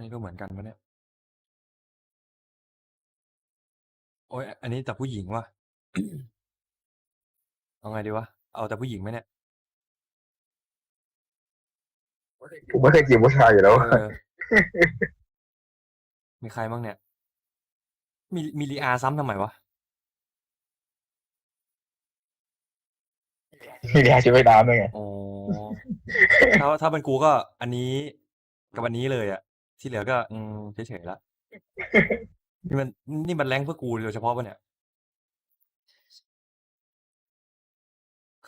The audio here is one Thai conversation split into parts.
นี่ก็เหมือนกันปะเนี่ย โอ๊ยอันนี้แต่ผู้หญิงว่ะเอาไงดีวะ เอาแต่ผู้หญิงไหมเนี่ยกูไม่เคยจีบผู้ชายอยู่แล้ว เออมีใครบ้างเนี่ย มีมีลีอาซ้ำทำไมวะมีแดชุดว่ายน้ำด้วยไงอ๋อถ้าถ้าเป็นกูก็อันนี้กับอันนี้เลยอะ ที่เหลือก็ อืมเฉยๆละนี่มันนี่มันแรงเพื่อกูโดยเฉพาะปะเนี่ย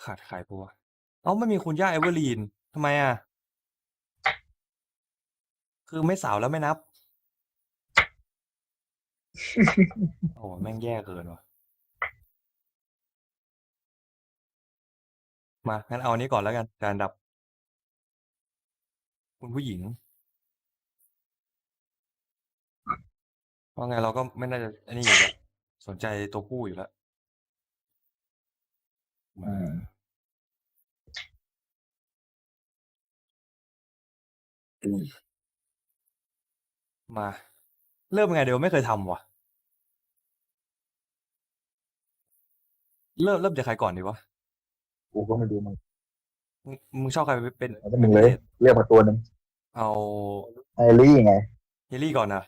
ขาดใครปะวะเอ้าไม่มีคุณย่าเอเวอร์ลีนทำไมอะคือไม่สาวแล้วไม่นับ โอ้แม่งแย่เกินว่ะ มางั้นเอาอันนี้ก่อนแล้วกันการดับ คุณผู้หญิง เพราะไงเราก็ไม่น่าจะอันนี้อยู่แล้วสนใจตัวผู้อยู่แล้วอืมามมา เริ่มยังไงเดี๋ยวไม่เคยทำว่ะ เริ่มเริ่มจากใครก่อนดีวะกูก็ไม่รู้มึงมึงมึงชอบใครเป็นเอาแต่มึงเลย เรียกมาตัวหนึ่งเอาไอรี่ไง เฮลี่ก่อนนะ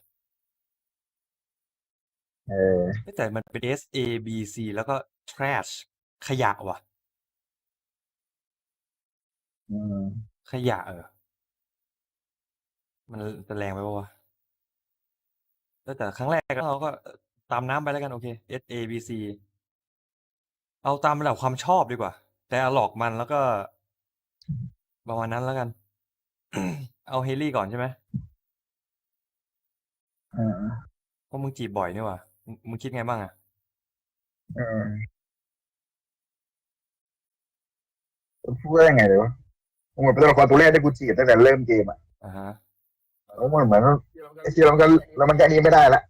เออ เอ้ยแต่มันเป็น S A B C แล้วก็ trash ขยะว่ะ อืมขยะเออ มันจะแรงไปปะวะแล้วแต่ครั้งแรกเราก็เอ่อตามน้ำไปแล้วกันโอเค S A B C เอาตามระดับความชอบดีกว่า แต่หลอกมันแล้วก็ประมาณนั้นแล้วกัน เอาเฮลี่ก่อนใช่ไหมอืมเพราะมึงจีบบ่อยนี่หว่า มึงมึงคิดไงบ้างอะอืมพูดว่ายังไงเลยวะมึงเหมือนเป็นตัวละครตัวแรกที่กูจีบตั้งแต่เริ่มเกมอะอ่าฮะ แล้วมันเหมือนไอ้ที่เรามันก็แล้วมันก็อันนี้ไม่ได้ละ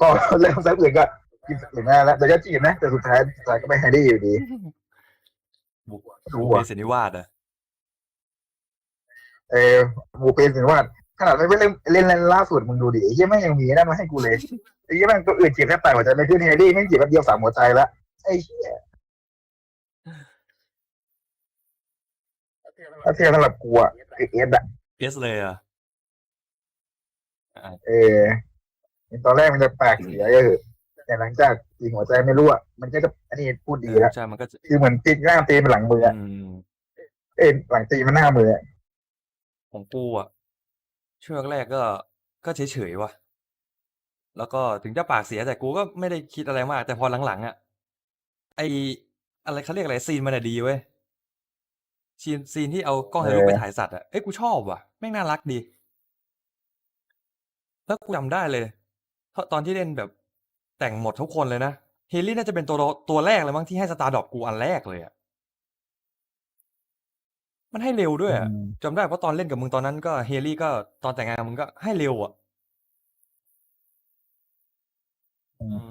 ก็เริ่มสักอื่นก็จีบสักอื่นได้แล้วแต่ก็จีบนะแต่สุดท้ายสุดท้ายก็ไม่แฮร์รี่อยู่ดีบุกรู้บุกว่ะเปเสนิวาสอะเออบูเป็นถึงว่า ขนาดไม่เล่นเล่นเล่นล่าสุดมึงดูดิไอ้เหี้ยแม่งยังมีนั่นมาให้กูเลยไอ้เหี้ยแม่งตัวอื่นจีบแค่ตายหัวใจไม่ขึ้นแฮร์รี่แม่งจีบแป๊บเดียวสามหัวใจละไอ้เหี้ยถ้าเทียบสำหรับกูอะคือเอสอะเอสเลยอะเออตอนแรกมันจะแปลกเสียก็คือแต่หลังจากจีบหัวใจไม่รู้อะมันก็จะอันนี้พูดดีแล้วใช่มันก็จะคือเหมือนตีหน้าตีเป็นหลังมืออะอืมเอ้ยหลังตีมันหน้ามืออะของกูอะ ช่วงแรกก็ ก็เฉย ๆ ว่ะ แล้วก็ถึงจะปากเสีย แต่กูก็ไม่ได้คิดอะไรมาก แต่พอหลัง ๆ อะ ไออะไร เขาเรียกอะไร ซีนมันอะดีเว้ย ซีน ซีนที่เอากล้องถ่ายรูปไปถ่ายสัตว์อะเอ้ย กูชอบว่ะ แม่งน่ารักดี แล้วกูจำได้เลยเพราะตอนที่เล่นแบบแต่งหมดทุกคนเลยนะเฮลี่น่าจะเป็นตัวตัวแรกเลยมั้งที่ให้สตาร์ดอกกูอันแรกเลยอะ มันให้เร็วด้วยอะอืมจำได้เพราะตอนเล่นกับมึงตอนนั้นก็ เฮลี่ก็ตอนแต่งงานกับมึงก็ให้เร็วอะ อืม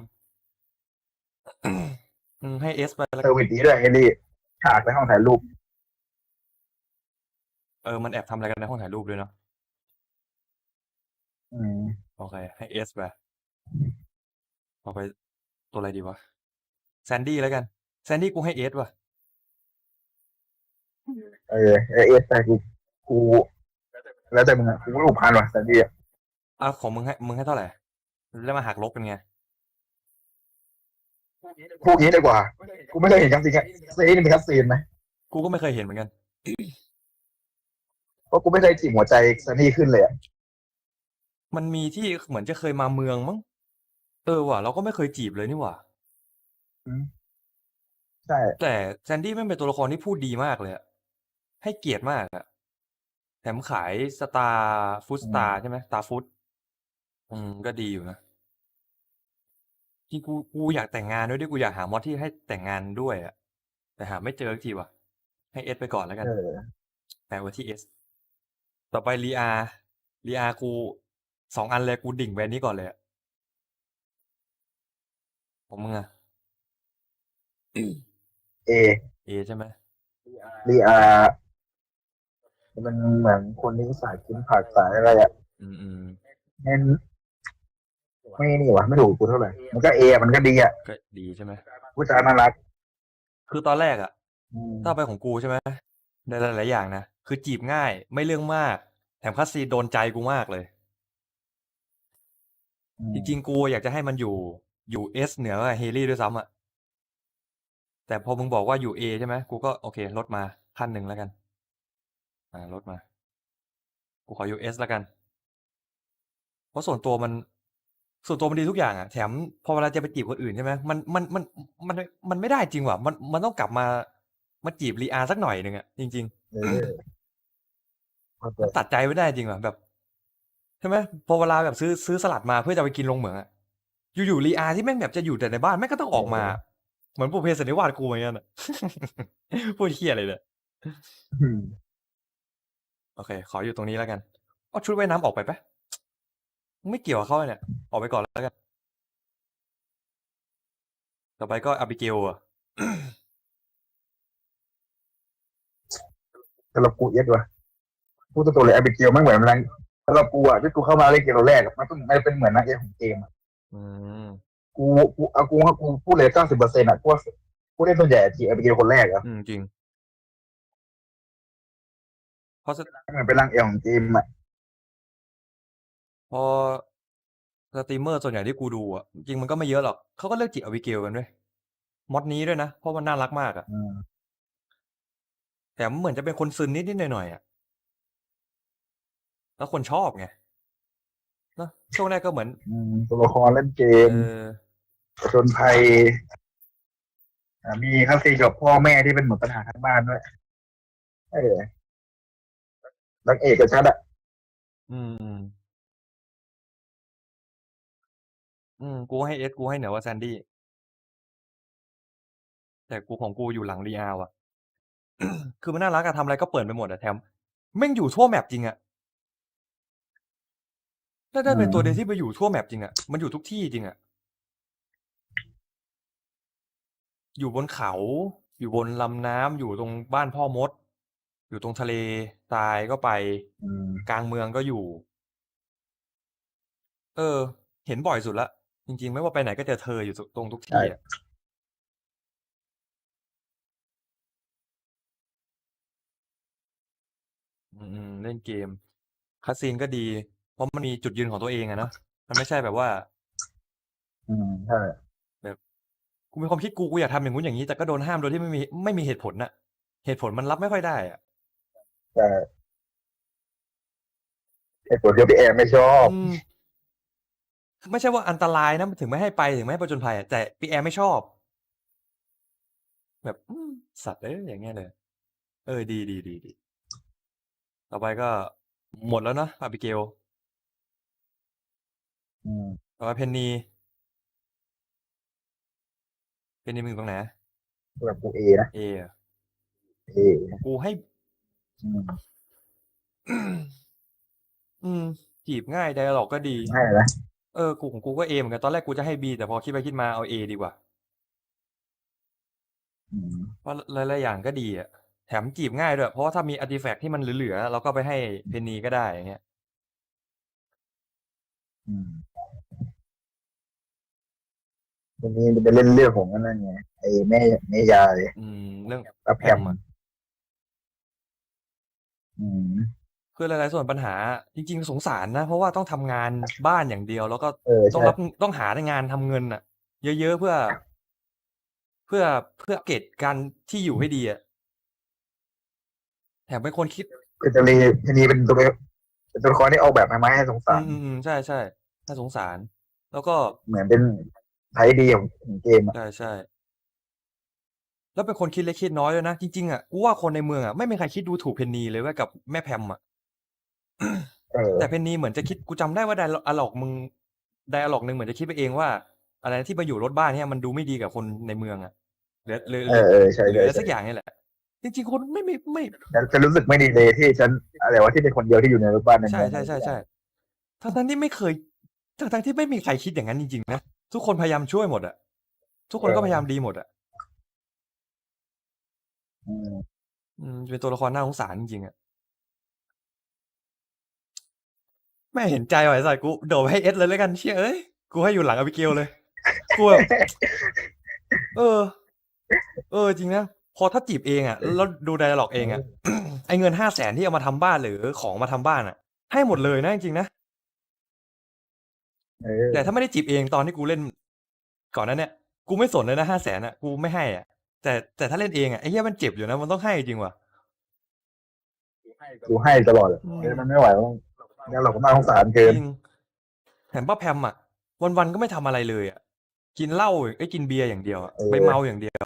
อืมอืมให้เอสไปแล้วเซอร์วิสดีด้วยเอลลี่ฉากในห้องถ่ายรูป เออมันแอบทำอะไรกันในห้องถ่ายรูปด้วยเนาะอืมโอเค ให้เอสไปเอาไปตัวอะไรดีวะแซนดี้แล้วกัน แซนดี้กูให้เอสว่ะ เออเอเอสแต่กูกูแล้วแต่มึงอะกูก็ผูกพันว่ะแต่ดีอะอะของมึงให้มึงให้เท่าไหร่แล้วมาหักลบเป็นไงพูดงี้ดีกว่า กูไม่เคยเห็นคัสซีนอะซีนมีคัสซีนไหมกูก็ไม่เคยเห็นเหมือนกันเพราะกูไม่เคยจีบหัวใจซันนี่ขึ้นเลยอะมันมีที่เหมือนจะเคยมาเมืองมั้งเออว่ะเราก็ไม่เคยจีบเลยนี่หว่าใช่แต่แซนดี้แม่งเป็นตัวละครที่พูดดีมากเลยอะ ให้เกียรติมากอะแถมขายสตาร์ฟูดสตาร์ใช่ไหมสตาร์ฟูดอืม ก็ดีอยู่นะจริงกูกูอยากแต่งงานด้วยดิกูอยากหามอดที่ให้แต่งงานด้วยอะแต่หาไม่เจอสักทีว่ะ ให้เอสไปก่อนแล้วกันเออแปลว่าที่เอสต่อไปรีอารีอากูสองอันเลยกูดิ่งแวนนี้ก่อนเลยอะของมึงอะเอเอใช่ไหมรีอา มันเหมือนคนที่สายกินผักสายอะไรอะอืมอืมไม่ไม่นี่วะไม่ถูกกูเท่าไหร่ มันก็เอมันก็ดีอะก็ดีใช่ไหมผู้ชายน่ารัก คือตอนแรกอะอืมถ้าไปของกูใช่ไหมในหลาย ๆ อย่างนะ คือจีบง่ายไม่เรื่องมาก แถมคัสซีนโดนใจกูมากเลย จริง ๆ กูอยากจะให้มันอยู่อยู่เอสเหนือกว่าเฮลี่ด้วยซ้ำอะแต่พอมึงบอกว่าอยู่เอใช่ไหมกูก็โอเคลดมาขั้นหนึ่งแล้วกัน อ่าลดมา กูขออยู่เอสแล้วกัน เพราะส่วนตัวมัน ส่วนตัวมันดีทุกอย่างอะแถมพอเวลาจะไปจีบคนอื่นใช่ไหมมันมันมันมันมันไม่ได้จริงว่ะ มันมันต้องกลับมามาจีบรีอาสักหน่อยหนึ่งอะจริงๆเออเข้าใจมันตัดใจไม่ได้จริงว่ะแบบใช่ไหมพอเวลาแบบซื้อซื้อสลัดมาเพื่อจะไปกินลงเหมืองอะอยู่ๆรีอาที่แม่งแบบจะอยู่แต่ในบ้านแม่งก็ต้องออกมา เหมือนปูเพสันนิวาสกูเหมือนกันอะ พูดเฮียอะไรเนี่ย อืม โอเค ขออยู่ตรงนี้แล้วกันเอาชุดว่ายน้ำออกไปปะไม่เกี่ยวกับเขาเนี่ย ออกไปก่อนแล้วกัน ต่อไปก็อาบิเกลอะสำหรับกูเอ็ดวะพูดตัวๆเลยแอบิเกลไม่เหมือนมันสำหรับกูอะที่กูเข้ามาเล่นเกมตัวแรกอะมันต้องมันเป็นเหมือนนักเอกของเกมอะอืมกูกูเอากูกูพูดเลยเก้าสิบเปอร์เซ็นต์อะกูว่ากูเล่นส่วนใหญ่จีแอบิเกลคนแรกอะอืมจริง เพราะสเหมือนเป็นรังเอลของเกมอะพอสตรีมเมอร์ส่วนใหญ่ที่กูดูอะจริงมันก็ไม่เยอะหรอกเขาก็เลือกจิอาบิเกลกันด้วยมอดนี้ด้วยนะ เพราะมันน่ารักมากอะอืมแถมเหมือนจะเป็นคนซึนนิดนิดหน่อยหน่อยๆอะแล้วคนชอบไงเนอะช่วงแรกก็เหมือนอืมตัวละครเล่นเกเอมอผจนภัยอ่ามีคัสซีนกับพ่อแม่ที่เป็นเหมือนปัญหาทั้งบ้านด้วยเออ นักเอกกับชัดอะอืมอืม อืม กูให้เอสกูให้เหนือกว่าแซนดี้ แต่กูของกูอยู่หลังรีอาว่ะ คือมันน่ารักอะทำอะไรก็เปิดไปหมดอะแถมแม่งอยู่ทั่วแมปจริงอะถ้าได้เป็นตัวเดียวที่ไปอยู่ทั่วแมปจริงอะมันอยู่ทุกที่จริงอะอยู่บนเขา อยู่บนลำน้ำอยู่ตรงบ้านพ่อมด อยู่ตรงทะเลทรายก็ไป อืม กลางเมืองก็อยู่ เออ เห็นบ่อยสุดละ จริง ๆ ไม่ว่าไปไหนก็เจอเธออยู่ตรงทุกที่อะอืมๆเล่นเกมคัสซีนก็ดี เพราะมันมีจุดยืนของตัวเองอะเนอะมันไม่ใช่แบบว่า อืมใช่กูมีความคิดกูกูอยากทำอย่างงู้นอย่างนี้แต่ก็โดนห้ามโดยที่ไม่มีไม่มีเหตุผลน่ะ เหตุผลมันรับไม่ค่อยได้อะ แต่ไอ้ตัวเดียวพี่แอร์ไม่ชอบ อืมไม่ใช่ว่าอันตรายนะถึงไม่ให้ไปถึงไม่ให้ประจนภัยอะแต่พี่แอร์ไม่ชอบ แบบอืมสัตว์เอ้ยอย่างเงี้ยเลยเออดีดีดีดีต่อไปก็หมดแล้วเนาะอาบิเกลอืมต่อไปเพนนีเพนนีมึงอยู่ตรงไหนสำหรับกูเอนะ เออะเอของกูให้ อืมอืมจีบง่ายไดอะล็อกก็ดีให้นะเออกูของกูก็เอเหมือนกันตอนแรกกูจะให้บีแต่พอคิดไปคิดมาเอาเอดีกว่าอืมเพราะหลายๆอย่างก็ดีอะแถมจีบง่ายด้วย เพราะว่าถ้ามีอาร์ติแฟกต์ที่มันเหลือๆเราก็ไปให้เพนนีก็ได้อย่างเงี้ยอืมวันนี้จะไปเล่นเรื่องของนั่นไงไอ้แม่แม่ยายอืม เรื่องป้าแพแพมมอะ อืม คือหลาย ๆ ส่วนปัญหาจริง ๆ สงสารนะ เพราะว่าต้องทำงานบ้านอย่างเดียว แล้วก็เออ ต้องใช่รับ ต้องหางานทำเงินอะ เยอะ ๆ เพื่อ เพื่อ เพื่อเกตการที่อยู่ให้ดีอะแถมเป็นคนคิด คือจะรีทีนี้เป็นตัว เป็นตัวละครที่ออกแบบมาไหมให้สงสารอืมอืมใช่ใช่น่าสงสาร แล้วก็ เหมือนเป็นไทยดีของ ของเกมอะใช่ใช่ แล้วเป็นคนคิดเล็กคิดน้อยด้วยนะ จริงๆอะกูว่าคนในเมืองอะไม่มีใครคิดดูถูกเพนนีเลยว่ากับแม่แพมอะเออแต่เพนนีเหมือนจะคิดกูจำได้ว่าไดอะล็อกมึงไดอะล็อกหนึ่งเหมือนจะคิดไปเองว่า อะไรที่มาอยู่รถบ้านเนี่ยมันดูไม่ดีกับคนในเมืองอะหรือหรือเออเออใช่หรือใช่อะไรใช่สักอย่างนี่แหละ จริงๆคนไม่ไม่ไม่ฉันจะรู้สึกไม่ดีเลยที่ฉันอะไรวะที่เป็นคนเดียวที่อยู่ในรถบ้านในใช่เมืองใช่ใช่ใช่ทั้งทั้งที่ไม่เคยทั้งทั้งที่ไม่มีใครคิดอย่างนั้นจริงๆนะทุกคนพยายามช่วยหมดอะทุกคนก็พยายามดีหมดอะ อืมอืม เป็นตัวละครน่าสงสารจริง ๆอะแม่เห็นใจว่ะไอ้สัสกูโดดไปให้เอสเลยแล้วกัน เชี่ยเอ้ยกูให้อยู่หลังอบิเกลเลย กูแบบ เออ เออ จริงนะ พอถ้าจีบเองอะแล้วดูไดอะล็อกเองอะไอเงินห้าแสนที่เอามาทำบ้าน หรือของมาทำบ้านอะให้หมดเลยนะ จริง ๆ นะ เออแต่ถ้าไม่ได้จีบเอง ตอนที่กูเล่น ก่อนนั้นเนี่ยกูไม่สนเลยนะห้าแสนอะกูไม่ให้อะ แต่แต่ถ้าเล่นเองอะไอ้เหี้ยมันเจ็บอยู่นะมันต้องให้จริงว่ะกูให้ตลอดเลยอืมเออมันไม่ไหวแล้วเนี่ยเราก็น่าสงสารเกินจริงแถมป้าแพมอะ วันๆก็ไม่ทำอะไรเลยอะกินเหล้าไอ้ยกินเบียร์อย่างเดียวอะเออไปเมาอย่างเดียว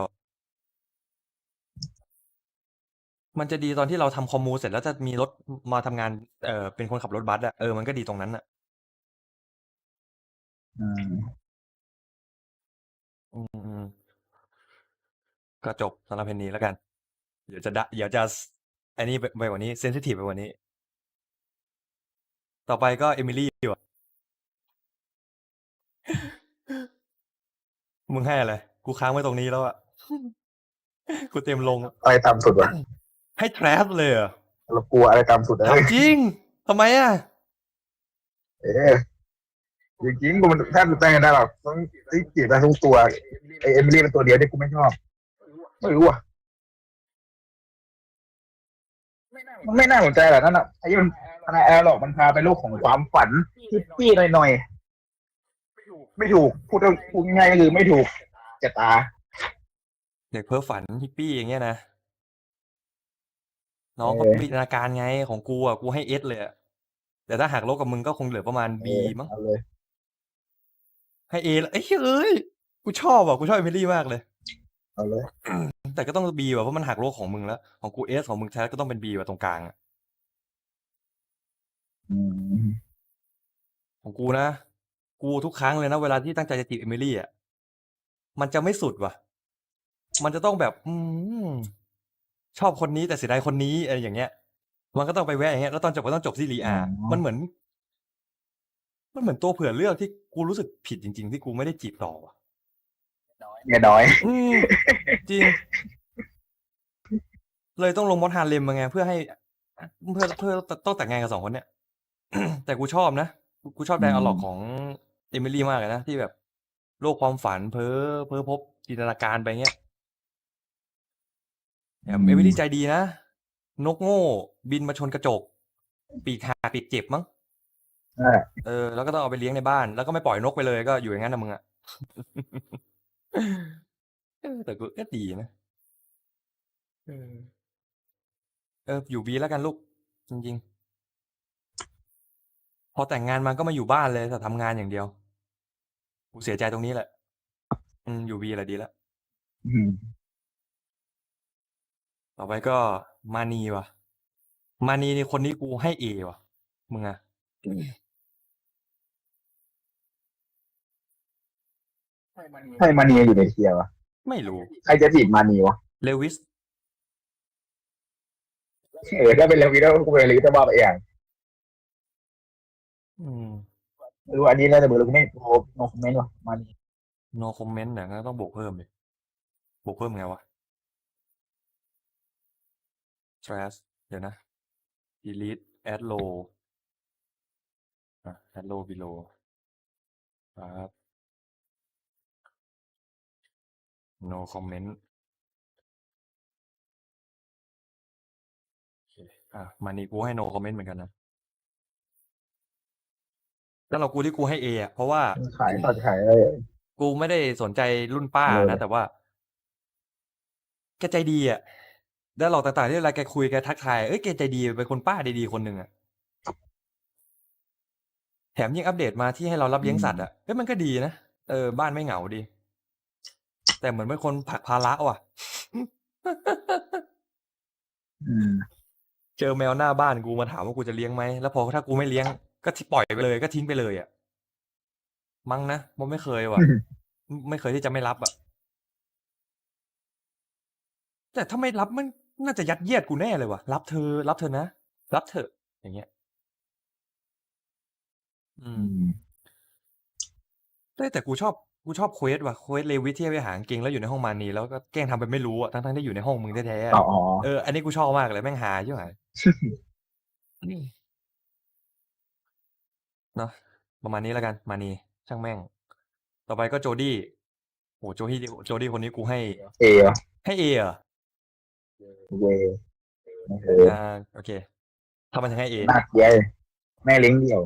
มันจะดีตอนที่เราทำคอมมูเสร็จแล้วจะมีรถมาทำงานเออเป็นคนขับรถบัสอะเออมันก็ดีตรงนั้นอะอืมอืมอืม ก็จบสำหรับเพนนี้แล้วกัน เดี๋ยวจะดะเดี๋ยวจะอันนี้ไปไปกว่านี้เซนซิทีฟไปกว่านี้ ต่อไปก็เอมิลี่ว่ะมึงให้อะไร กูค้างไว้ตรงนี้แล้วอะกูเต็มลงอะไรต่ำสุดวะให้แทรสเลยเหรอเรากลัวอะไรต่ำสุดเลยถามจริงทำไมอะเออจริงๆกูมันแทบจะแต่งกันได้หรอกต้องที่จีบได้ทุกตัวไอเอมิลี่เป็นตัวเดียวที่กูไม่ชอบ ไม่รู้อะมันไม่น่าสนใจหรอกนั่นอะไอ้มันอะไรแอร์หรอกมันพาไปโลกของความฝันที่ปี้หน่อยๆไม่ถูกพูดพูดง่ายๆก็คือไม่ถูกจะตาเด็กเพ้อฝันฮิปปี้อย่างเงี้ยนะน้องก็เออมีจินตนาการไงของกูอะกูให้เอสเลยอะแต่ถ้าหากลบกับมึงก็คงเหลือประมาณบีมั้งเอาเลยให้เอแล้วเอ้ยเอ้ยกูชอบอะกูชอบเอมิลี่มากเลย เอาเลย แต่ก็ต้องบีว่ะเพราะมันหักโลกของมึงแล้ว ของกูเอสของมึงแท้ก็ต้องเป็นบีว่ะตรงกลางอะอืมของกูนะ กูทุกครั้งเลยนะเวลาที่ตั้งใจจะจีบเอมิลี่อะมันจะไม่สุดว่ะ มันจะต้องแบบ อืมชอบคนนี้แต่เสียดายคนนี้อะไรอย่างเงี้ย มันก็ต้องไปแวะอย่างเงี้ยแล้วตอนจบก็ต้องจบที่รีอาร์มันเหมือน มันเหมือนตัวเผื่อเลือกที่กูรู้สึกผิดจริง ๆ ที่กูไม่ได้จีบต่อว่ะ เงี้ยน้อย อืมจริง เลยต้องลงมอดฮาร์เลมมาไงเพื่อให้ เพื่อเพื่อต้องแต่งงานกับสองคนเนี่ย แต่กูชอบนะ กูชอบไดอะล็อกของเอมิลี่มากเลยนะ ที่แบบ โลกความฝันเพ้อเพ้อพบจินตนาการไปเงี้ยแถมเอมิลี่ใจดีนะ นกโง่ บินมาชนกระจก ปีกหักปีกเจ็บมั้งอ่าเออแล้วก็ต้องเอาไปเลี้ยงในบ้าน แล้วก็ไม่ปล่อยนกไปเลยก็อยู่อย่างนั้นนะมึงอะ เออแต่ก็ก็ดีนะเออเอออยู่บีแล้วกันลูก จริง ๆ พอแต่งงานมาก็มาอยู่บ้านเลยแต่ทำงานอย่างเดียวกูเสียใจตรงนี้แหละอืมอยู่บีแหละดีแล้วอืมต่อไปก็มานีว่ะ มานีนี่คนนี้กูให้เอว่ะ มึงอะ ให้มานีอยู่ในเทียร์วะไม่รู้ใครจะจีบมานีวะเลวิสเออถ้าเป็นเรื่องนี้ก็กูเป็นลิจะบ้าไปเองอืมไม่รู้อันนี้น่าจะเบอร์เราไม่โอ้โนคอมเมนต์วะมานี no comment เนี่ยงั้นต้องบวกเพิ่มเลยบวกเพิ่มไงวะ trash เดี๋ยวนะ delete add low อะ add low below ครับ no comment โอเคอะมานี่กูให้ no comment เหมือนกันนะแล้วเรากูที่กูให้ A อะเพราะว่าขายตัดขายอะไรกูไม่ได้สนใจรุ่นป้าเออนะแต่ว่าแกใจดีอะแล้วเราต่างๆที่เวลาแกคุยแกทักทายเอ้ยแกใจดีเป็นคนป้าดีๆคนหนึ่งอะแถมยิ่งอัปเดตมาที่ให้เรารับเลี้ยงสัตว์อะเอ้ยมันก็ดีนะเออบ้านไม่เหงาดี แต่เหมือนเป็นคนผลักภาระว่ะ อืม เจอแมวหน้าบ้านกูมาถามว่ากูจะเลี้ยงไหม แล้วพอถ้ากูไม่เลี้ยง ก็ที่ปล่อยไปเลย ก็ทิ้งไปเลยอะ มั้งนะผมไม่เคยว่ะ ไม่เคยที่จะไม่รับอะ แต่ถ้าไม่รับมันน่าจะยัดเยียดกูแน่เลยว่ะ รับเธอ รับเธอนะ รับเถอะอย่างเงี้ย อือืมมแต่แต่กูชอบ กูชอบเควสว่ะเควสเลวิทที่ไปหากางเกงแล้วอยู่ในห้องมานีแล้วก็แกล้งทำเป็นไม่รู้อะทั้งๆที่อยู่ในห้องมึงแท้ๆอะอ๋ออ๋อเอออันนี้กูชอบมากเลยแม่งหาใช่ไหมเนาะประมาณนี้แล้วกัน มานีช่างแม่ง ต่อไปก็โจดี้โหโจดี้โจดี้คนนี้กูให้เอวะให้เอเหรอเวไม่เคยอ่าโอเคทำไมถึงให้เอน่าเกลียดแม่เลี้ยงเดี่ยว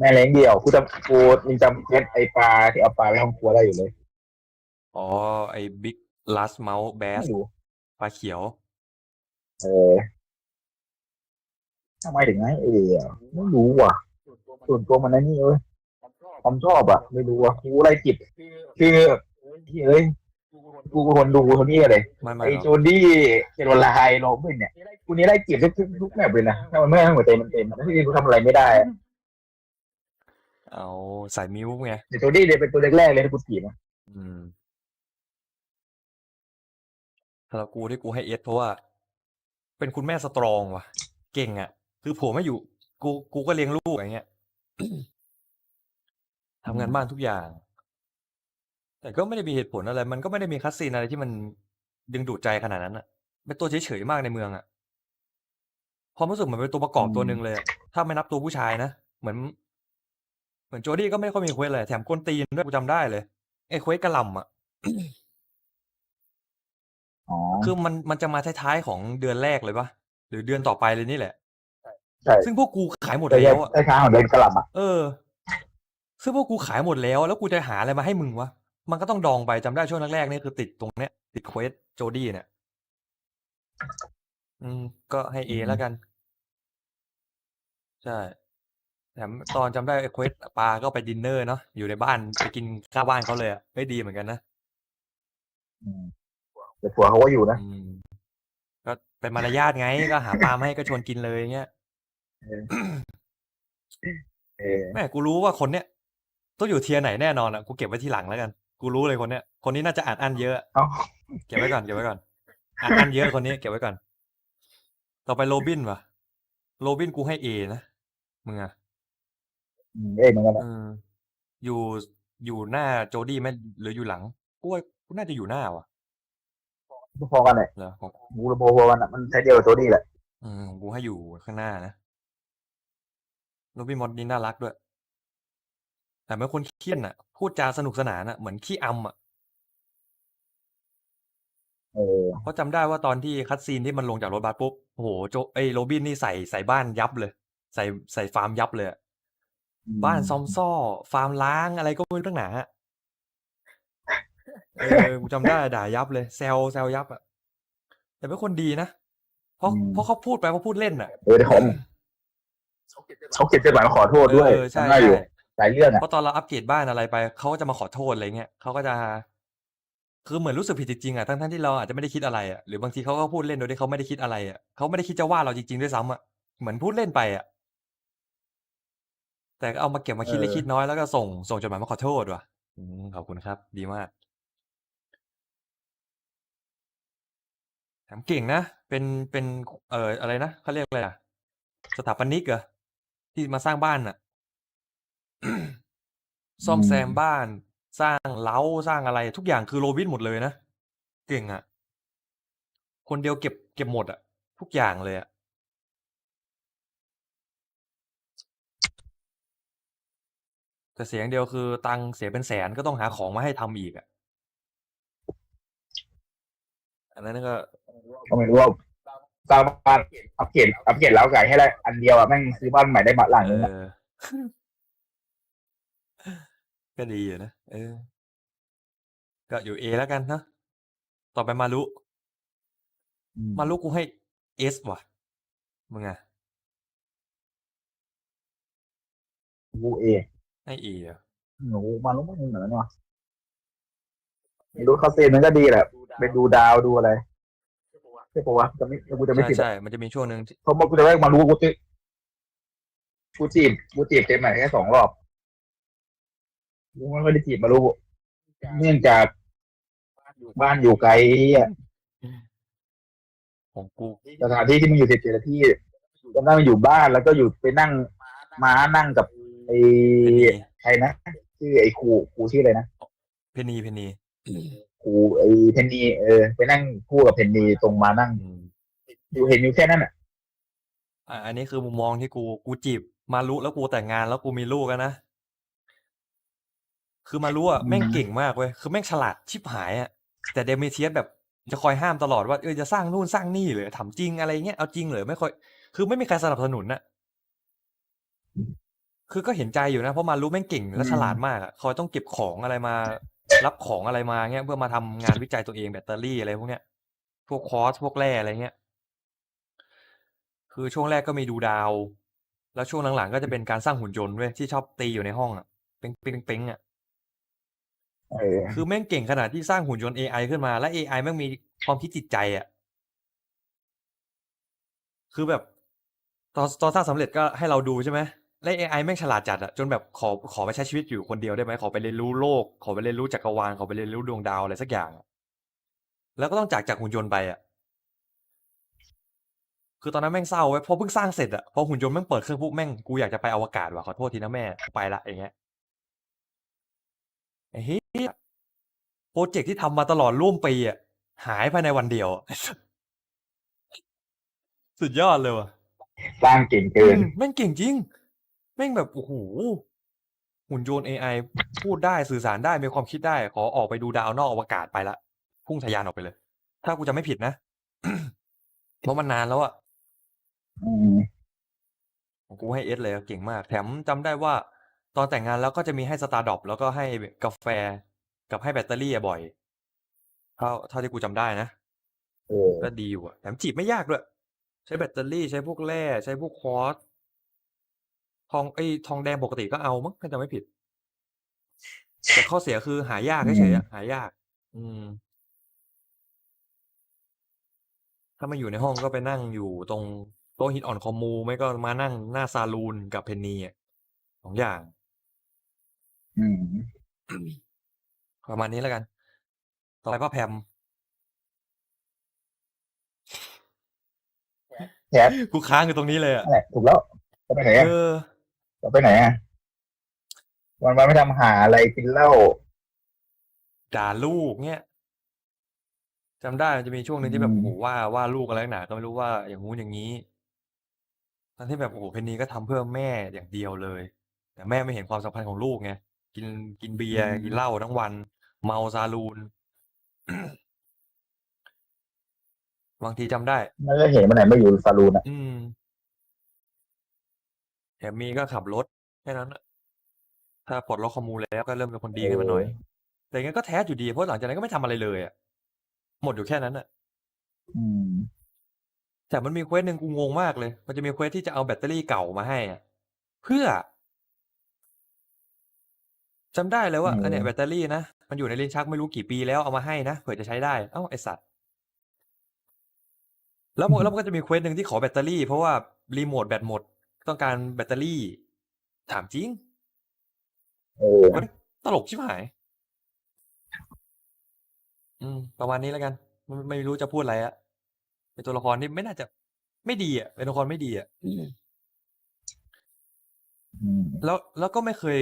แม่เลี้ยงเดี่ยวกูจำกูยังจำเคสไอปลาที่เอาปลาไปห้องครัวได้อยู่เลยอ๋อ ไอ้บิ๊กลาสเมาส์แบสไม่รู้ปลาเขียว เออทำไมถึงให้เออะไม่รู้ว่ะ ส่วนตัวมันนั่นนี่เอ้ยความชอบอะ ไม่รู้อะกูอะไรจิตคือเฮ้ยกูเป็นคนดูคนนี้เลยไม่ไม่ไอหรอกโจดี้เจโรไลน์โรบินเนี่ยกูนี้ได้จีบทุกทุกทุกแบบเลยนะถ้ามันไม่ให้หัวใจมันเต็มแล้วที่กูทำอะไรไม่ได้อะ เอาใส่มิวไงแต่โจดี้เนี่ยเป็นตัวแรกๆเลยที่กูจีบนะอืมสำหรับกูที่กูให้เอสเพราะว่า เป็นคุณแม่สตรองว่ะ เก่งอะ คือผมไม่อยู่ กูกูก็เลี้ยงลูกอย่างเงี้ยทำงานบ้านทุกอย่าง แต่ก็ไม่ได้มีเหตุผลอะไร มันก็ไม่ได้มีคัสซีนอะไรที่มันดึงดูดใจขนาดนั้นอะเป็นตัวเฉยๆมากในเมืองอะความรู้สึกเหมือนเป็นตัวประกอบตัวหนึ่งเลยอะถ้าไม่นับตัวผู้ชายนะ เหมือน เหมือนโจดี้ก็ไม่ค่อยมีเควสเลยแถมกวนตีนด้วยกูจำได้เลยไอ้เควสกระหลำอะ อ๋อคือมันมันจะมาท้ายๆของเดือนแรกเลยปะหรือเดือนต่อไปเลยนี่แหละ ใช่ซึ่งพวกกูขายหมดแต่แล้วอะไอ้ค้างของเดินกระหล่ำอะเออ ซึ่งพวกกูขายหมดแล้ว แล้วกูจะหาอะไรมาให้มึงวะ มันก็ต้องดองไปจำได้ช่วงแรกๆนี่คือติดตรงเนี้ย ติดเควสโจดี้เนี่ย อืม ก็ให้เอแล้วกัน ใช่ แถมตอนจำได้ไอ้เควสปลาก็ไปดินเนอร์เนาะอยู่ในบ้านไปกินข้าวบ้านเขาเลยอะไม่ดีเหมือนกันนะอืมแต่ผัวเขาก็อยู่นะอืมก็เป็นมารยาทไงก็หาปลามาให้ก็ชวนกินเลยอย่างเงี้ยเออแม่กูรู้ว่าคนเนี้ยต้องอยู่เทียร์ไหนแน่นอนอะกูเก็บไว้ทีหลังแล้วกัน กูรู้เลยคนเนี้ยคนนี้น่าจะอ่านอันเยอะ เอ้าเก็บไว้ก่อนเก็บไว้ก่อนอ่านอันเยอะคนนี้เก็บไว้ก่อน ต่อไปโรบินวะโรบินกูให้เอนะมึงอะ อืมเอ้ยเหมือนกันเอออยู่อยู่หน้าโจดี้ไหมหรืออยู่หลังกูว่ากูน่าจะอยู่หน้าวะพอกันเลยเหรอของมูระโบพอกันอะมันใช้เดียวกับโจดี้แหละอืมกูให้อยู่ข้างหน้านะโรบินมอดนี่น่ารักด้วย แต่เมื่อคนเคียนอะ พูดจาสนุกสนานอะเหมือนขี้อำอะเออเพราะจำได้ว่าตอนที่คัดซีนที่มันลงจากรถบัสปุ๊บโอ้โหโจไอ้โรบินนี่ใส่ใส่บ้านยับเลย ใส่ใส่ฟาร์มยับเลยอะ บ้านซอมซ่อ ฟาร์มล้างอะไรก็ไม่รู้ตั้งหนาอะเออกูจำได้ด่ายับเลยแซวแซวยับอะแต่เป็นคนดีนะเพราะเพราะเขาพูดไปเพราะพูดเล่นอะเออแต่เขาเขาเขียนจดหมายมาขอโทษด้วยเออใช่จำได้อยู่ใช่หลายเรื่องอะ เพราะตอนเราอัปเกรดบ้านอะไรไปเขาก็จะมาขอโทษอะไรเงี้ยเขาก็จะ คือเหมือนรู้สึกผิดจริงๆอะทั้งทั้งๆที่เราอาจจะไม่ได้คิดอะไรอะหรือบางทีเขาก็พูดเล่นโดยที่เขาไม่ได้คิดอะไรอะเขาไม่ได้คิดจะว่าเราจริงๆด้วยซ้ำอะเหมือนพูดเล่นไปอะ แต่ก็เอามาเก็บมาคิดเล็กคิดน้อยแล้วก็ส่งส่งจดหมายมาขอโทษว่ะ อืมขอบคุณครับ ดีมากแถมเก่งนะ เป็นเป็นเอ่ออะไรนะเขาเรียกอะไรอะสถาปนิกเหรอที่มาสร้างบ้านอะ ซ่อมแซมบ้าน สร้างเล้าสร้างอะไร ทุกอย่างคือโรบินหมดเลยนะ เก่งอะ่ะคนเดียวเก็บเก็บหมดอะ่ะทุกอย่างเลยอะ่ แต่เสียงเดียวคือตังค์เสียเป็นแสนก็ต้องหาของมาให้ทำอีกอะ่ะ อันนั้นก็ ก็ไม่รู้ว่าสร้างบ้านอัปเกรดอัปเกรดแล้วไก่ให้ได้อันเดียวอะแม่งซื้อบ้านใหม่ได้มาหลังเอนึงอะอ ก็ดีอยู่นะ เออ ก็อยู่เอแล้วกันเนอะต่อไปมารุ มมารุกูให้เอสว่ะ มึงอะ กูเอ ให้เออะหนูมันรู้ไม่เหมือนกันวะไม่รู้เขาเซนมันก็ดีแหละไปดูดาวดูอะไรใช่ปะวะจะไม่กูจะไม่ใช่ผิดอะใช่ มันจะมีช่วงหนึ่งที่เพราะว่ากูจะได้มารู้กูติกูจีบกูจีบเต็มใหม่แค่สองรอบกูไม่ได้จีบมารู้เนื่องจากบ้านอยู่ไกลอะของกูสถานที่ที่มันอยู่ติดๆที่จำได้มันอยู่บ้านแล้วก็อยู่ไปนั่งม้านั่งกับ ไอ้เพนนีใครนะชื่อไอ้ครูครูชื่ออะไรนะเพนนีเพนนีครูไอ้เพนนีเออไปนั่งคู่กับเพนนีตรงมานั่งอืมอยู่เห็นอยู่แค่นั้นอะอะอันนี้คือมุมมองที่กูกูจีบมารู้แล้วกูแต่งงานแล้วกูมีลูกแล้วนะคือมารู้อะอืมแม่งเก่งมากเว้ยคือแม่งฉลาดชิบหายอะแต่เดเมเทียสแบบจะคอยห้ามตลอดว่าเออจะสร้างนู่นสร้างนี่เลยทำจริงอะไรเงี้ยเอาจริงเหรอไม่ค่อย คือไม่มีใครสนับสนุนน่ะ คือก็เห็นใจอยู่นะเพราะมารู้แม่งเก่งและฉลาดมากอะคอยต้องเก็บของอะไรมา รับของอะไรมาเงี้ยเพื่อมาทำงานวิจัยตัวเองแบตเตอรี่อะไรพวกเนี้ย พวกคอร์สพวกแร่อะไรเงี้ย คือช่วงแรกก็มีดูดาว แล้วช่วงหลังๆก็จะเป็นการสร้างหุ่นยนต์เว้ยที่ชอบตีอยู่ในห้องอะเป้งเป้งเป้งอะเออคือแม่งเก่งขนาดที่สร้างหุ่นยนต์ AI ขึ้นมา และ AI แม่งมีความคิดจิตใจอะ คือแบบ ตอนตอนสร้างสำเร็จก็ให้เราดูใช่ไหม และ AI แม่งฉลาดจัดอะจนแบบขอขอไปใช้ชีวิตอยู่คนเดียวได้ไหมขอไปเรียนรู้โลก ขอไปเรียนรู้จักรวาลขอไปเรียนรู้ดวงดาวอะไรสักอย่างอะแล้วก็ต้องจากจากหุ่นยนต์ไปอะคือตอนนั้นแม่งเศร้าไว้ยเพราะเพิ่งสร้างเสร็จอะพอหุ่นยนต์แม่งเปิดเครื่องปุ๊บแม่งกูอยากจะไปอวกาศว่ะขอโทษทีนะแม่ไปละอย่างเงี้ยไอ้เหี้ยโปรเจกต์ที่ทำมาตลอดร่วมปีอะหายภายในวันเดียวอะ สุดยอดเลยว่ะ สร้างเก่งเกิน อืมแม่งเก่งจริงแม่งแบบโอ้โหหุ่นยนต์ AI พูดได้สื่อสารได้มีความคิดได้ ขอออกไปดูดาวนอกอวกาศไปละพุ่งทะยานออกไปเลย ถ้ากูจะไม่ผิดนะเพราะมันนานแล้วอะอืมกูให้เอสเลยอะเก่งมาก แถมจำได้ว่า ตอนแต่งงานแล้วก็จะมีให้สตาร์ดอปแล้วก็ให้กาแฟ กับให้แบตเตอรี่อะบ่อยเท่าเท่าที่กูจำได้นะเออก็ดีอยู่อะแถมจีบไม่ยากด้วย ใช้แบตเตอรี่ใช้พวกแร่ใช้พวกคอร์ส ทองไอ้ทองแดงปกติก็เอามั้งถ้าจำไม่ผิด แต่ข้อเสียคือหายากเฉยๆอะหายาก อืม ถ้ามาอยู่ในห้องก็ไปนั่งอยู่ตรงโต๊ะฮิตออนคอมมู ไม่ก็มานั่งหน้าซาลูนกับเพนนีอะสองอย่าง อืม ประมาณนี้แล้วกัน ต่อไปพ่อแพมแคทกูค้างอยู่ตรงนี้เลยอะนั่นแหละถูกแล้วจะไปไหนเออะอจะไปไหนอะวันวันไม่ทำหาอะไรกินเหล้า ด่าลูกเนี้ยจำได้มันจะมีช่วงหนึ่งที่แบบอืม โอ้โหว่าว่าลูกอะไรหนาก็ไม่รู้ว่า อย่างงู้นอย่างนี้ทั้งที่แบบโอ้โหเพนนีก็ทำเพื่อแม่อย่างเดียวเลย แต่แม่ไม่เห็นความสำคัญของลูกไงกินกินเบียร์กินเหล้าทั้งวัน เมาซาลูน บางทีจำได้ ไม่ได้เห็นมันไหนไม่อยู่ซาลูนอะอืม แถมมีก็ขับรถแค่นั้นน่ะถ้าปลดล็อกข้อมูลแล้วก็เริ่มเป็นคนดีขึ้นมาหน่อย แต่งั้นก็แท้อยู่ดีเพราะหลังจากนั้นก็ไม่ทำอะไรเลยอะหมดอยู่แค่นั้นอะอืม แต่มันมีเควสหนึ่งกูงงมากเลย มันจะมีเควสที่จะเอาแบตเตอรี่เก่ามาให้อะเพื่อจำได้เลยว่าอืม อันเนี้ยแบตเตอรี่นะมันอยู่ในลิ้นชักไม่รู้กี่ปีแล้วเอามาให้นะเผื่อจะใช้ได้เอ้าไอสัตว์แล้วมันแล้วมันก็จะมีเควสหนึ่งที่ขอแบตเตอรี่เพราะว่ารีโมทแบตหมด ต้องการแบตเตอรี่ ถามจริงเออมันตลกชิบหาย อืม ประมาณนี้แล้วกัน ไม่ไม่รู้จะพูดอะไรอะเป็นตัวละครที่ไม่น่าจะไม่ดีอะเป็นตัวละครไม่ดีอะอืมแล้วแล้วก็ไม่เคย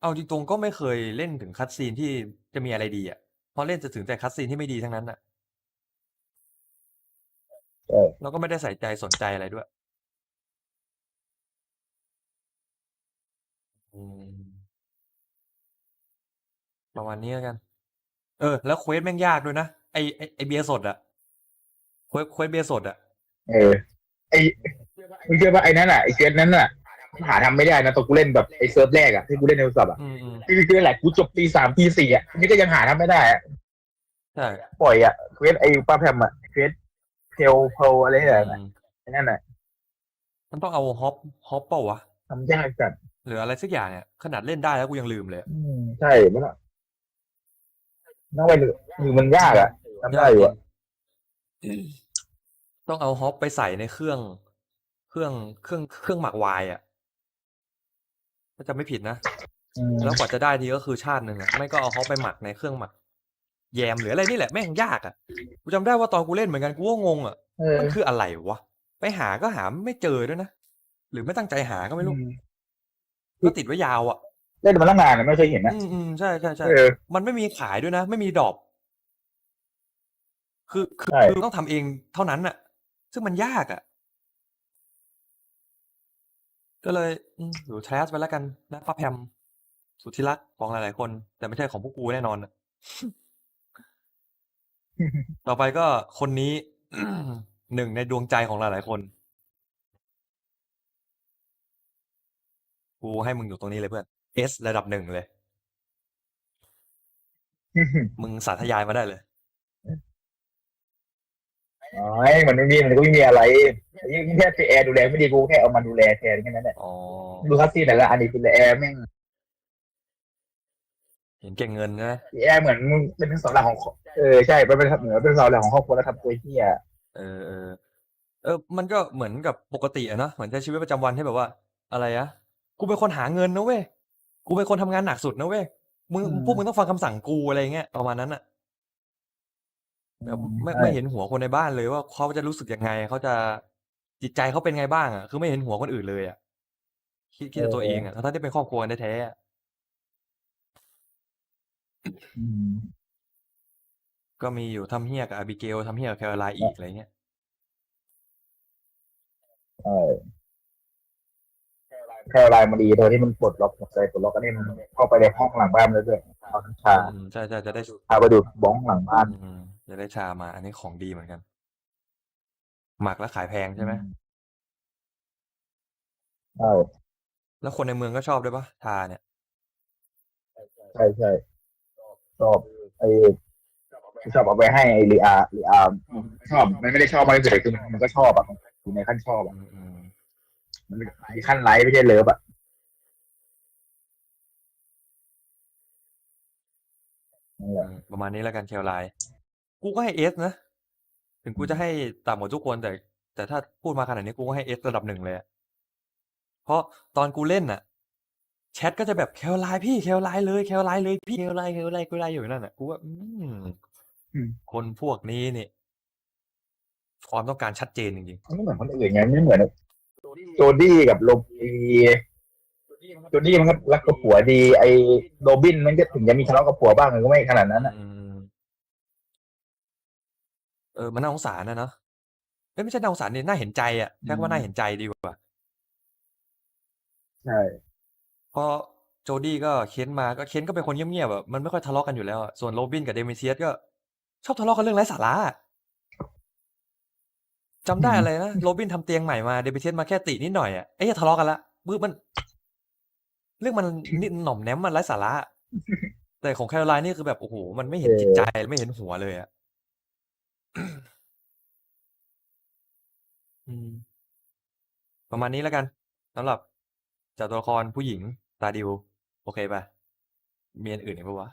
เอาจริงตรงๆก็ไม่เคยเล่นถึงคัดซีนที่จะมีอะไรดีอะเพราะเล่นจะถึงแต่คัดซีนที่ไม่ดีทั้งนั้นอะใช่แล้วก็ไม่ได้ใส่ใจสนใจอะไรด้วย อืม ประมาณนี้แล้วกัน เออ แล้วเควสแม่งยากด้วยนะ ไอไอไอเบียร์สดอะเควสเควสเบียร์สดอะเออ ไอมึงเชื่อป่ะไอ้นั่นอะไอ้เกสนั้นอะหาทำไม่ได้นะตอนกูเล่นแบบไอ้เซิร์ฟแรกอะที่กูเล่นในโทรศัพท์อะอืมอืมคือคือแหละกูจบตีสามตีสี่อะนี่ก็ยังหาทำไม่ได้อะใช่ปล่อยอะเควสไอ้ป้าแพมอะเควสเพลเพลอะไรเนี่ยอืมไอ้นั่นอะมันต้องเอาฮอปฮอปเปล่าวะทำยากจัด หรืออะไรสักอย่างเนี่ยขนาดเล่นได้แล้วกูยังลืมเลยอะอืมใช่ไม่ต้องต้องไปหรือหรือมันยากอะทำได้อยู่อะต้องเอาฮอปไปใส่ในเครื่อง เครื่องเครื่องเครื่องหมักไวน์อะถ้าจะไม่ผิดนะอืมแล้วกว่าจะได้ทีก็คือชาติหนึ่งอะไม่ก็เอาฮอปไปหมักในเครื่องหมัก แยมหรืออะไรนี่แหละแม่งยากอะกูจำได้ว่าตอนกูเล่นเหมือนกันกูก็งงอะเออมันคืออะไรวะไปหาก็หาไม่เจอด้วยนะหรือไม่ตั้งใจหาก็ไม่รู้อืม ก็ติดไว้ยาวอะเล่นมาตั้งนานอะไม่เคยเห็นนะอืมอืมใช่ใช่ใช่เออมันไม่มีขายด้วยนะ ไม่มีดรอปคือคือใช่คือต้องทำเองเท่านั้นน่ะ ซึ่งมันยากอะ ก็เลยอืมอยู่แทสไปแล้วกันนะป้าแพมสุดที่รักของหลายๆคน แต่ไม่ใช่ของพวกกูแน่นอนอะต่อไปก็คนนี้หนึ่งในดวงใจของหลายๆคน กูให้มึงอยู่ตรงนี้เลยเพื่อน S ระดับหนึ่งเลย มึงสาธยายมาได้เลยอ๋อมันไม่มีมันก็ไม่มีอะไรยิ่งแค่ไปแอร์ดูแลไม่ดีกูแค่เอามาดูแลแทนแค่นั้นแหละอ๋อดูคัสซีนแต่ละอันนี้ดูแลแอร์แม่งเห็นเก่งเงินนะแอร์เหมือนมึงเป็นเสาหลักของเออใช่เป็นเหมือนเป็นเสาหลักของครอบครัวแล้วทำตัวเฮียเออเออเออ มันก็เหมือนกับปกติอะเนอะเหมือนใช้ชีวิตประจำวันที่แบบว่า อะไรอะ กูเป็นคนหาเงินนะเว้ยกูเป็นคนทำงานหนักสุดนะเว้ยมึงพวกมึงต้องฟังคำสั่งกูอะไรเงี้ยประมาณนั้นอะแบบไม่ไม่เห็นหัวคนในบ้านเลยว่าเขาจะรู้สึกยังไงเขาจะจิตใจเขาเป็นไงบ้างอะคือไม่เห็นหัวคนอื่นเลยอะคิดคิดแต่ตัวเองอะทั้งๆที่เป็นครอบครัวกันแท้ๆอะอืมก็มีอยู่ทำเฮียกับอาบิเกลทำเฮียกับแคโรไลน์อีกอะไรเงี้ยใช่ แค่ลายมาดีตัวที่มันปลดล็อกใจปลดล็อกอันนี้มันเข้าไปในห้องหลังบ้านเลยด้วยเอาน้ำชาอืมใช่ใช่จะได้พาไปดูดบ้องหลังบ้านอืมจะได้ชามา อันนี้ของดีเหมือนกัน หมักแล้วขายแพงใช่ไหมใช่แล้วคนในเมืองก็ชอบด้วยปะชาเนี่ย ใช่ใช่ชอบไอ้ชอบเอาไปให้ไอ้ลีอาลีอาชอบมันไม่ได้ชอบมากเฉยๆคือมันก็ชอบอะอยู่ในขั้นชอบอะอืมอืม มันมีขั้นไลค์ไม่ใช่เลิฟอะนั่นแหอืละมประมาณนี้แล้วกันแคโรไลน์กูก็ให้เอสนะ ถึงกูจะให้ต่ำกว่าทุกคนแต่ แต่ถ้าพูดมาขนาดนี้กูก็ให้เอสระดับหนึ่งเลยอะเพราะตอนกูเล่นน่ะ แชทก็จะแบบแคโรไลน์พี่แคโรไลน์เลยแคโรไลน์เลยพี่แคโรไลน์แคโรไลน์แคโรไลน์อยู่นั่นน่ะกูว่าอืมคนพวกนี้นี่ความต้องการชัดเจนจริงมันไม่เหมือนคนอื่นไงไม่เหมือน โจดี้กับโรบีโจดี้มันก็รักกับผัวดี ไอ้โรบินมันก็ถึงจะมีทะเลาะกับผัวบ้างมันก็ไม่ขนาดนั้นๆอะอืมเออมันน่าสงสารนะเนาะเอ้ยไม่ใช่น่าสงสารนี่น่าเห็นใจอะใช้คำว่าน่าเห็นใจดีกว่าใช่ เพราะโจดี้ก็เค้นมาก็เค้นก็เป็นคนเงียบๆแบบมันไม่ค่อยทะเลาะกันอยู่แล้วอะส่วนโรบินกับเดมิเซียสก็ ชอบทะเลาะกันเรื่องไร้สาระอะ จำได้อะไรนะ โรบินทำเตียงใหม่มา เดมิเซียสมาแค่ตินิดหน่อยอะไอ้ยทะเลาะกันละบื้อมัน เรื่องมันนิดหน่อมแนมมันไร้สาระ แต่ของแคโรไลน์นี่คือแบบ โอ้โห มันไม่เห็นจิตใจ ไม่เห็นหัวเลยอะอืมประมาณนี้แล้วกันสำหรับจากตัวละครผู้หญิงตาดิว โอเคป่ะมีอันอื่นอีกปะวะ